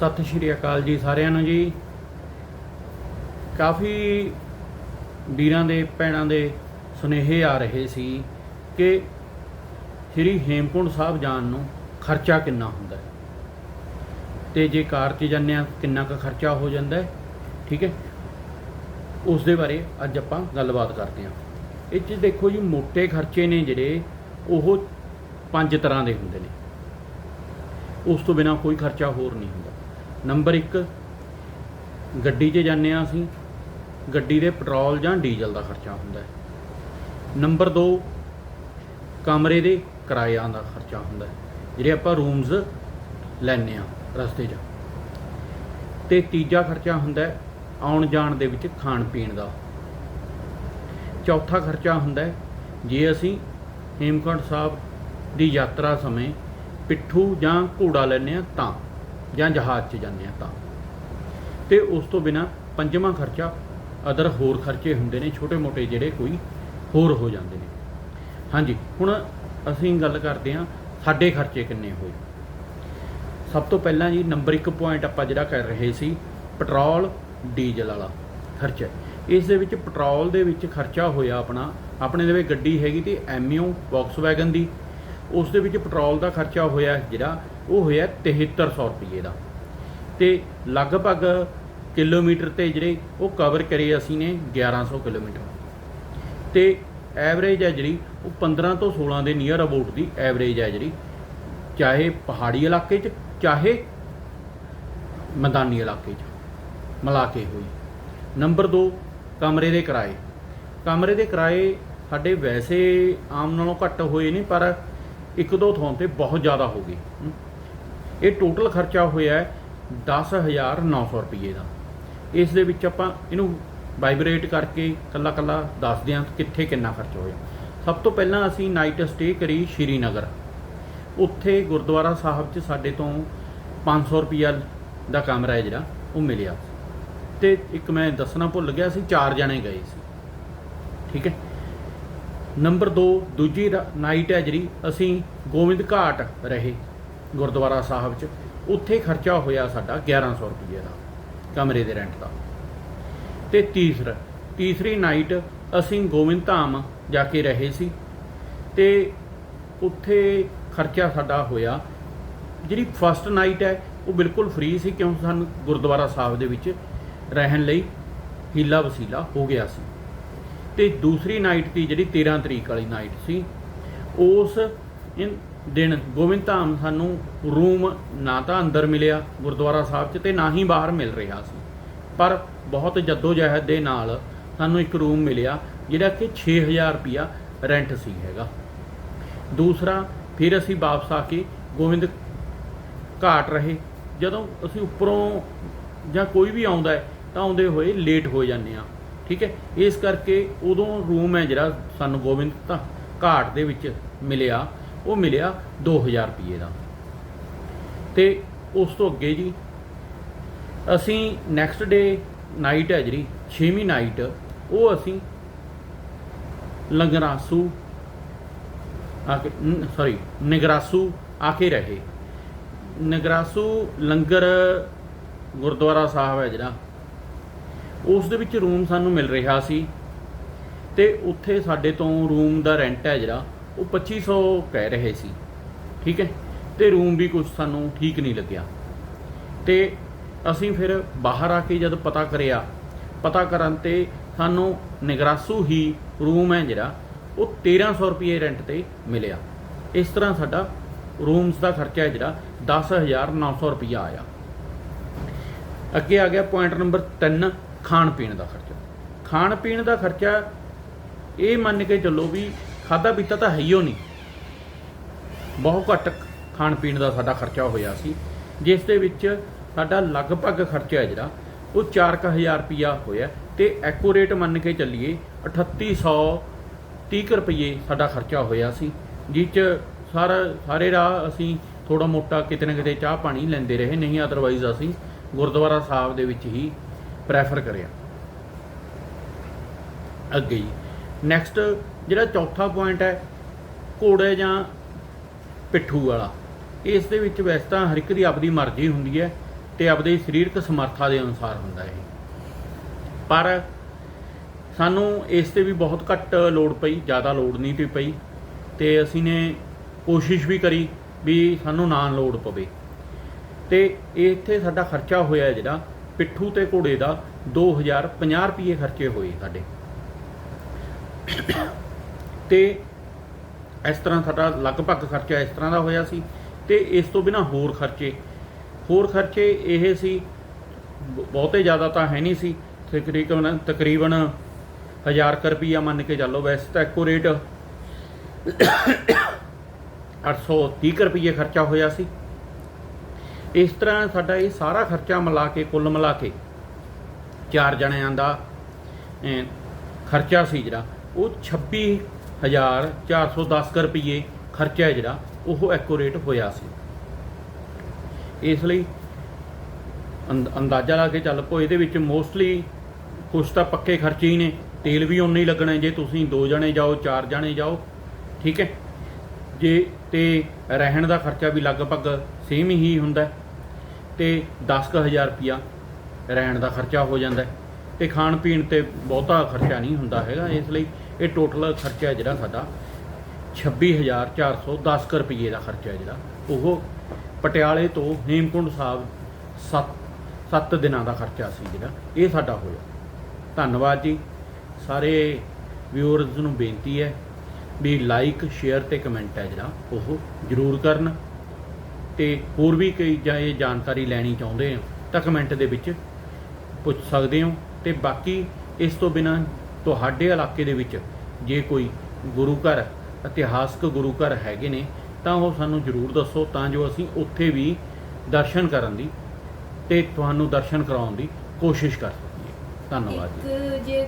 ਸਤਿ ਸ਼੍ਰੀ ਅਕਾਲ ਜੀ ਸਾਰਿਆਂ ਨੂੰ ਜੀ। ਕਾਫੀ ਵੀਰਾਂ ਦੇ, ਭੈਣਾਂ ਦੇ ਸੁਨੇਹੇ ਆ ਰਹੇ ਸੀ ਕਿ ਸ੍ਰੀ ਹੇਮਕੁੰਡ ਸਾਹਿਬ ਜਾਣ ਨੂੰ ਖਰਚਾ ਕਿੰਨਾ ਹੁੰਦਾ ਹੈ। ਤੇ ਜੇ ਕਾਰ 'ਚ ਜਾਂਦੇ ਆ ਕਿੰਨਾ ਕੁ ਖਰਚਾ ਹੋ ਜਾਂਦਾ ਹੈ, ਠੀਕ ਹੈ? ਉਸ ਦੇ ਬਾਰੇ ਅੱਜ ਆਪਾਂ ਗੱਲਬਾਤ ਕਰਦੇ ਹਾਂ। ਇਹ 'ਚ ਦੇਖੋ ਜੀ ਮੋٹے ਖਰਚੇ ਨੇ ਜਿਹੜੇ, ਉਹ ਪੰਜ ਤਰ੍ਹਾਂ ਦੇ ਹੁੰਦੇ ਨੇ। ਉਸ ਤੋਂ ਬਿਨਾ ਕੋਈ ਖਰਚਾ ਹੋਰ ਨਹੀਂ ਹੁੰਦਾ। ਨੰਬਰ 1 ਗੱਡੀ 'ਚ ਜਾਂਦੇ ਆ ਅਸੀਂ, ਗੱਡੀ ਦੇ ਪੈਟਰੋਲ ਜਾਂ ਡੀਜ਼ਲ ਦਾ ਖਰਚਾ ਹੁੰਦਾ ਹੈ। ਨੰਬਰ 2 ਕਮਰੇ ਦੇ ਕਿਰਾਇਆਂ ਦਾ ਖਰਚਾ ਹੁੰਦਾ ਹੈ, ਜਿਹੜੇ ਆਪਾਂ ਰੂਮਸ ਲੈਂਦੇ ਆ ਰਸਤੇ 'ਚ। ਤੇ ਤੀਜਾ ਖਰਚਾ ਹੁੰਦਾ ਹੈ, ਆਉਣ ਜਾਣ ਦੇ ਵਿੱਚ ਖਾਣ ਪੀਣ ਦਾ। ਚੌਥਾ ਖਰਚਾ ਹੁੰਦਾ ਹੈ, ਜੇ ਅਸੀਂ ਹੇਮਕੁੰਟ ਸਾਹਿਬ ਦੀ ਯਾਤਰਾ ਸਮੇਂ ਪਿੱਠੂ ਜਾਂ ਘੋੜਾ ਲੈਂਦੇ ਆ ਤਾਂ। ਜਾਂ ਜਹਾਜ਼ 'ਚ ਜਾਂਦੇ ਆ ਤਾਂ। ਤੇ ਉਸ ਤੋਂ ਬਿਨਾ ਪੰਜਵਾਂ ਖਰਚਾ ਅਦਰ ਹੋਰ ਖਰਚੇ ਹੁੰਦੇ ਨੇ, ਛੋਟੇ-ਮੋਟੇ ਜਿਹੜੇ ਕੋਈ ਹੋਰ ਹੋ ਜਾਂਦੇ ਨੇ। ਹਾਂਜੀ, ਹੁਣ ਅਸੀਂ ਗੱਲ ਕਰਦੇ ਹਾਂ ਸਾਡੇ ਖਰਚੇ ਕਿੰਨੇ ਹੋਏ। ਸਭ ਤੋਂ ਪਹਿਲਾਂ ਜੀ ਨੰਬਰ 1 ਪੁਆਇੰਟ ਆਪਾਂ ਜਿਹੜਾ ਕਰ ਰਹੇ ਸੀ, ਪੈਟਰੋਲ, ਡੀਜ਼ਲ ਵਾਲਾ ਖਰਚਾ। ਇਸ ਦੇ ਵਿੱਚ ਪੈਟਰੋਲ ਦੇ ਵਿੱਚ ਖਰਚਾ ਹੋਇਆ ਆਪਣਾ, ਆਪਣੇ ਦੇ ਵਿੱਚ ਗੱਡੀ ਹੈਗੀ ਤੇ ਐਮਯੂ ਵੈਗਨ ਦੀ। ਉਸ ਦੇ ਵਿੱਚ ਪੈਟਰੋਲ ਦਾ ਖਰਚਾ ਹੋਇਆ ਜਿਹੜਾ ਉਹ ਹੋਇਆ 7300 ਰੁਪਏ ਦਾ। ਤੇ ਲਗਭਗ ਕਿਲੋਮੀਟਰ ਤੇ ਜਿਹੜੇ ਉਹ ਕਵਰ ਕਰੇ ਅਸੀਂ ਨੇ 1100 ਕਿਲੋਮੀਟਰ। ਤੇ ਐਵਰੇਜ ਹੈ ਜਿਹੜੀ ਉਹ 15 ਤੋਂ 16 ਦੇ ਨੀਅਰ ਅਬਾਊਟ ਦੀ ਐਵਰੇਜ ਹੈ ਜਿਹੜੀ। ਚਾਹੇ ਪਹਾੜੀ ਇਲਾਕੇ 'ਚ, ਚਾਹੇ ਮੈਦਾਨੀ ਇਲਾਕੇ 'ਚ, ਮਿਲਾ ਕੇ ਹੋਈ। ਨੰਬਰ 2 ਕਮਰੇ ਦੇ ਕਿਰਾਏ। ਕਮਰੇ ਦੇ ਕਿਰਾਏ ਸਾਡੇ ਵੈਸੇ ਆਮ ਨਾਲੋਂ ਘੱਟ ਹੋਏ ਨੇ, ਪਰ ਇੱਕ ਦੋ ਥਾਂ ਤੇ ਬਹੁਤ ਜ਼ਿਆਦਾ ਹੋ ਗਏ। ਇਹ ਟੋਟਲ ਖਰਚਾ ਹੋਇਆ ਹੈ 10900 ਰੁਪਏ ਦਾ। ਇਸ ਦੇ ਵਿੱਚ ਆਪਾਂ ਇਹਨੂੰ ਵਾਈਬ੍ਰੇਟ ਕਰਕੇ ਕੱਲਾ ਕੱਲਾ ਦੱਸਦੇ ਹਾਂ ਕਿੱਥੇ ਕਿੰਨਾ ਖਰਚਾ ਹੋਇਆ। ਸਭ ਤੋਂ ਪਹਿਲਾਂ ਅਸੀਂ ਨਾਈਟ ਸਟੇ ਕਰੀ ਸ਼੍ਰੀਨਗਰ। ਉੱਥੇ ਗੁਰਦੁਆਰਾ ਸਾਹਿਬ 'ਚ ਸਾਡੇ ਤੋਂ 500 ਰੁਪਿਆ ਦਾ ਕਮਰਾ ਹੈ ਜਿਹੜਾ, ਉਹ ਮਿਲਿਆ। ਤੇ ਇੱਕ ਮੈਂ ਦੱਸਣਾ ਭੁੱਲ ਗਿਆ ਸੀ, ਚਾਰ ਜਣੇ ਗਏ ਸੀ। ਠੀਕ ਹੈ? ਨੰਬਰ 2 ਦੂਜੀ ਨਾਈਟ ਹੈ ਜਿਹੜੀ, ਅਸੀਂ ਗੋਬਿੰਦ ਘਾਟ ਰਹੇ। ਗੁਰਦੁਆਰਾ ਸਾਹਿਬ 'ਚ, ਉੱਥੇ ਖਰਚਾ ਹੋਇਆ ਸਾਡਾ 1100 ਰੁਪਏ ਦਾ, ਕਮਰੇ ਦੇ ਰੈਂਟ ਦਾ। ਤੇ ਤੀਸਰਾ, ਤੀਸਰੀ ਨਾਈਟ ਅਸੀਂ ਗੋਬਿੰਦ ਧਾਮ ਜਾ ਕੇ ਰਹੇ ਸੀ ਤੇ ਉੱਥੇ ਖਰਚਾ ਸਾਡਾ ਹੋਇਆ, ਜਿਹੜੀ ਫਸਟ ਨਾਈਟ ਹੈ, ਉਹ ਬਿਲਕੁਲ ਫ੍ਰੀ ਸੀ ਕਿਉਂ? ਸਾਨੂੰ ਗੁਰਦੁਆਰਾ ਸਾਹਿਬ ਦੇ ਵਿੱਚ ਰਹਿਣ ਲਈ ਹੀਲਾ ਵਸੀਲਾ ਹੋ ਗਿਆ ਸੀ। ਤੇ ਦੂਸਰੀ ਨਾਈਟ ਦੀ ਜਿਹੜੀ 13 ਤਰੀਕ ਵਾਲੀ ਨਾਈਟ ਸੀ, ਉਸ ਦਿਨ ਗੋਬਿੰਦ ਧਾਮ ਸਾਨੂੰ ਰੂਮ ਨਾ ਤਾਂ ਅੰਦਰ ਮਿਲਿਆ ਗੁਰਦੁਆਰਾ ਸਾਹਿਬ 'ਚ ਤੇ ਨਾ ਹੀ ਬਾਹਰ ਮਿਲ ਰਿਹਾ ਸੀ। ਪਰ ਬਹੁਤ ਜਹਿਦ ਦੇ ਨਾਲ ਸਾਨੂੰ ਇੱਕ ਰੂਮ ਮਿਲਿਆ ਜਿਹੜਾ ਕਿ 6000 ਰੁਪਿਆ ਰੈਂਟ ਸੀ ਹੈਗਾ। ਦੂਸਰਾ, ਫਿਰ ਅਸੀਂ ਵਾਪਸ ਆ ਕੇ ਗੋਬਿੰਦ ਘਾਟ ਰਹੇ। ਜਦੋਂ ਅਸੀਂ ਉੱਪਰੋਂ ਜਾਂ ਕੋਈ ਵੀ ਆਉਂਦਾ ਹੈ ਤਾਂ ਆਉਂਦੇ ਹੋਏ ਲੇਟ ਹੋ ਜਾਂਦੇ ਆ ਠੀਕ ਹੈ? ਇਸ ਕਰਕੇ ਉਦੋਂ ਰੂਮ ਹੈ ਜਿਹੜਾ ਸਾਨੂੰ ਗੋਬਿੰਦ ਤਾਂ ਘਾਟ ਦੇ ਵਿੱਚ ਮਿਲਿਆ। ਉਹ ਮਿਲਿਆ 2000 ਰੁਪਏ ਦਾ। ਤੇ ਉਸ ਤੋਂ ਅੱਗੇ ਜੀ, ਅਸੀਂ ਨੈਕਸਟ ਡੇ ਨਾਈਟ ਹੈ ਜਿਹੜੀ 6ਵੀਂ ਨਾਈਟ ਉਹ ਅਸੀਂ ਲੰਗਰਾਸੂ ਆ ਕੇ ਸੌਰੀ ਨਿਗਰਾਸੂ ਆ ਕੇ ਰਹੇ। ਨਿਗਰਾਸੂ ਲੰਗਰ ਗੁਰਦੁਆਰਾ ਸਾਹਿਬ ਹੈ ਜਿਹੜਾ, ਉਸ ਦੇ ਵਿੱਚ ਰੂਮ ਸਾਨੂੰ ਮਿਲ ਰਿਹਾ ਸੀ। ਤੇ ਉੱਥੇ ਸਾਡੇ ਤੋਂ ਰੂਮ ਦਾ ਰੈਂਟ ਹੈ ਜਿਹੜਾ ਉਹ 2500 ਕਹਿ ਰਹੇ ਸੀ। ਠੀਕ ਹੈ? ਤੇ ਰੂਮ ਵੀ ਕੁਝ ਸਾਨੂੰ ਠੀਕ ਨਹੀਂ ਲੱਗਿਆ। ਤੇ ਅਸੀਂ ਫਿਰ ਬਾਹਰ ਆ ਕੇ ਜਦ ਪਤਾ ਕਰਿਆ, ਪਤਾ ਕਰਨ ਤੇ ਸਾਨੂੰ ਨਿਗਰਾਸੂ ਹੀ ਰੂਮ ਹੈ ਜਿਹੜਾ, ਉਹ 1300 ਰੁਪਏ ਰੈਂਟ ਤੇ ਮਿਲਿਆ। ਇਸ ਤਰ੍ਹਾਂ ਸਾਡਾ ਰੂਮਸ ਦਾ ਖਰਚਾ ਹੈ ਜਿਹੜਾ 10900 ਰੁਪਇਆ ਆਇਆ। ਅੱਗੇ ਆ ਗਿਆ ਪੁਆਇੰਟ ਨੰਬਰ 3 ਖਾਣ ਪੀਣ ਦਾ ਖਰਚਾ। ਖਾਣ ਪੀਣ ਦਾ ਖਰਚਾ ਇਹ ਮੰਨ ਕੇ ਚੱਲੋ ਵੀ ਖਾਦਾ ਪੀਤਾ ਤਾਂ ਹੈ ਹੀ ਉਹ ਨਹੀਂ। ਬਹੁਤ ਘੱਟ ਖਾਣ ਪੀਣ ਦਾ ਸਾਡਾ ਖਰਚਾ ਹੋਇਆ ਸੀ। ਜਿਸ ਦੇ ਵਿੱਚ ਸਾਡਾ ਲਗਭਗ ਖਰਚਾ ਜਿਹੜਾ, ਉਹ 4000 ਰੁਪਿਆ ਹੋਇਆ ਤੇ ਐਕੂਰੇਟ ਮੰਨ ਕੇ ਚੱਲੀਏ 3830 ਰੁਪਏ ਸਾਡਾ ਖਰਚਾ ਹੋਇਆ ਸੀ ਜਿਸ ਚ ਸਾਰਾ, ਸਾਰੇ ਰਾਹ ਅਸੀਂ ਥੋੜਾ ਮੋਟਾ ਕਿਤੇ ਨਾ ਕਿਤੇ ਚਾਹ ਪਾਣੀ ਲੈਂਦੇ ਰਹੇ, ਨਹੀਂ ਅਦਰਵਾਈਜ਼ ਅਸੀਂ ਗੁਰਦੁਆਰਾ ਸਾਹਿਬ ਦੇ ਵਿੱਚ ਹੀ ਪ੍ਰੈਫਰ ਕਰਿਆ। ਅੱਗੇ ਜੀ। ਨੈਕਸਟ ਜਿਹੜਾ ਚੌਥਾ ਪੁਆਇੰਟ ਹੈ, ਘੋੜੇ ਜਾਂ ਪਿੱਠੂ ਵਾਲਾ। ਇਸ ਦੇ ਵਿੱਚ ਵੈਸੇ ਤਾਂ ਹਰ ਇੱਕ ਦੀ ਆਪਦੀ ਮਰਜ਼ੀ ਹੁੰਦੀ ਹੈ ਤੇ ਆਪਣੀ ਸਰੀਰਕ ਸਮਰੱਥਾ ਦੇ ਅਨੁਸਾਰ ਹੁੰਦਾ ਹੈ ਪਰ ਸਾਨੂੰ ਇਸ ਤੇ ਵੀ ਬਹੁਤ ਘੱਟ ਲੋੜ ਪਈ, ਜ਼ਿਆਦਾ ਲੋੜ ਨਹੀਂ ਤੀ ਪਈ ਤੇ ਅਸੀਂ ਨੇ ਕੋਸ਼ਿਸ਼ ਵੀ ਕਰੀ ਵੀ ਸਾਨੂੰ ਨਾ ਲੋੜ ਪਵੇ। ਤੇ ਇੱਥੇ ਸਾਡਾ ਖਰਚਾ ਹੋਇਆ ਜਿਹੜਾ, ਪਿੱਠੂ ਤੇ ਘੋੜੇ ਦਾ 2050 ਰੁਪਏ ਖਰਚੇ ਹੋਏ ਸਾਡੇ। ਤੇ ਇਸ ਤਰ੍ਹਾਂ ਸਾਡਾ ਲਗਭਗ ਖਰਚਾ ਇਸ ਤਰ੍ਹਾਂ ਦਾ ਹੋਇਆ ਸੀ ਤੇ ਇਸ ਤੋਂ ਬਿਨਾ ਹੋਰ ਖਰਚੇ ਹੋਰ ਖਰਚੇ ਇਹ ਸੀ, ਬਹੁਤੇ ਜ਼ਿਆਦਾ ਤਾਂ ਹੈ ਨਹੀਂ ਸੀ, ਤਕਰੀਬਨ ਤਕਰੀਬਨ 1000 ਕੁ ਰੁਪਈਆ ਮੰਨ ਕੇ ਚੱਲੋ ਵੈਸੇ ਤਾਂ ਇੱਕੋ ਰੇਟ 830 ਕੁ ਰੁਪਈਏ ਖਰਚਾ ਹੋਇਆ ਸੀ। ਇਸ ਤਰ੍ਹਾਂ ਸਾਡਾ ਇਹ ਸਾਰਾ ਖਰਚਾ ਮਿਲਾ ਕੇ, ਕੁੱਲ ਮਿਲਾ ਕੇ ਚਾਰ ਜਣਿਆਂ ਦਾ ਖਰਚਾ ਸੀ ਜਿਹੜਾ। ਉਹ 26410 ਕੁ ਰੁਪਈਏ ਖਰਚਾ ਜਿਹੜਾ, ਉਹ ਐਕੂਰੇਟ ਹੋਇਆ ਸੀ। ਇਸ ਲਈ ਅੰਦ- ਅੰਦਾਜ਼ਾ ਲਾ ਕੇ ਚੱਲ ਪੋ, ਇਹਦੇ ਵਿੱਚ ਮੋਸਟਲੀ ਕੁਝ ਤਾਂ ਪੱਕੇ ਖਰਚੇ ਹੀ ਨੇ, ਤੇਲ ਵੀ ਉਨਾ ਹੀ ਲੱਗਣਾ ਜੇ ਤੁਸੀਂ ਦੋ ਜਣੇ ਜਾਓ, ਚਾਰ ਜਣੇ ਜਾਓ, ਠੀਕ ਹੈ? ਜੇ ਤੇ ਰਹਿਣ ਦਾ ਖਰਚਾ ਵੀ ਲਗਭਗ ਸੇਮ ਹੀ ਹੁੰਦਾ ਹੈ ਤੇ 10000 ਰੁਪਿਆ ਰਹਿਣ ਦਾ ਖਰਚਾ ਹੋ ਜਾਂਦਾ ਤੇ ਖਾਣ ਪੀਣ ਤੇ ਬਹੁਤਾ ਖਰਚਾ ਨਹੀਂ ਹੁੰਦਾ ਹੈਗਾ, ਇਸ ਲਈ ਇਹ ਟੋਟਲ ਖਰਚਾ ਜਿਹੜਾ ਸਾਡਾ 26410 ਕੁ ਰੁਪਏ ਦਾ ਖਰਚਾ ਜਿਹੜਾ। ਉਹ ਪਟਿਆਲੇ ਤੋਂ ਹੇਮਕੁੰਡ ਸਾਹਿਬ 7 7 ਦਿਨਾਂ ਦਾ ਖਰਚਾ ਸੀ ਜਿਹੜਾ, ਇਹ ਸਾਡਾ ਹੋਇਆ। ਧੰਨਵਾਦ ਜੀ। ਸਾਰੇ ਵਿਊਅਰਸ ਨੂੰ ਬੇਨਤੀ ਹੈ ਵੀ ਲਾਈਕ ਸ਼ੇਅਰ ਤੇ ਕਮੈਂਟ ਹੈ ਜਿਹੜਾ, ਉਹ ਜ਼ਰੂਰ ਕਰਨ। ਤੇ ਹੋਰ ਵੀ ਕਈ ਜਾਂ ਇਹ ਜਾਣਕਾਰੀ ਲੈਣੀ ਚਾਹੁੰਦੇ ਹੋ ਤਾਂ ਕਮੈਂਟ ਦੇ ਵਿੱਚ ਪੁੱਛ ਸਕਦੇ ਹੋ। ਤੇ ਬਾਕੀ ਇਸ ਤੋਂ ਬਿਨਾਂ ਤੁਹਾਡੇ ਇਲਾਕੇ ਦੇ ਵਿੱਚ ਜੇ ਕੋਈ ਗੁਰੂ ਘਰ, ਇਤਿਹਾਸਕ ਗੁਰੂ ਘਰ ਹੈਗੇ ਨੇ, ਤਾਂ ਉਹ ਸਾਨੂੰ ਜ਼ਰੂਰ ਦੱਸੋ, ਤਾਂ ਜੋ ਅਸੀਂ ਉੱਥੇ ਵੀ ਦਰਸ਼ਨ ਕਰਨ ਦੀ ਤੇ ਤੁਹਾਨੂੰ ਦਰਸ਼ਨ ਕਰਾਉਣ ਦੀ ਕੋਸ਼ਿਸ਼ ਕਰ ਸਕੀਏ। ਧੰਨਵਾਦ ਜੀ। ਜੇ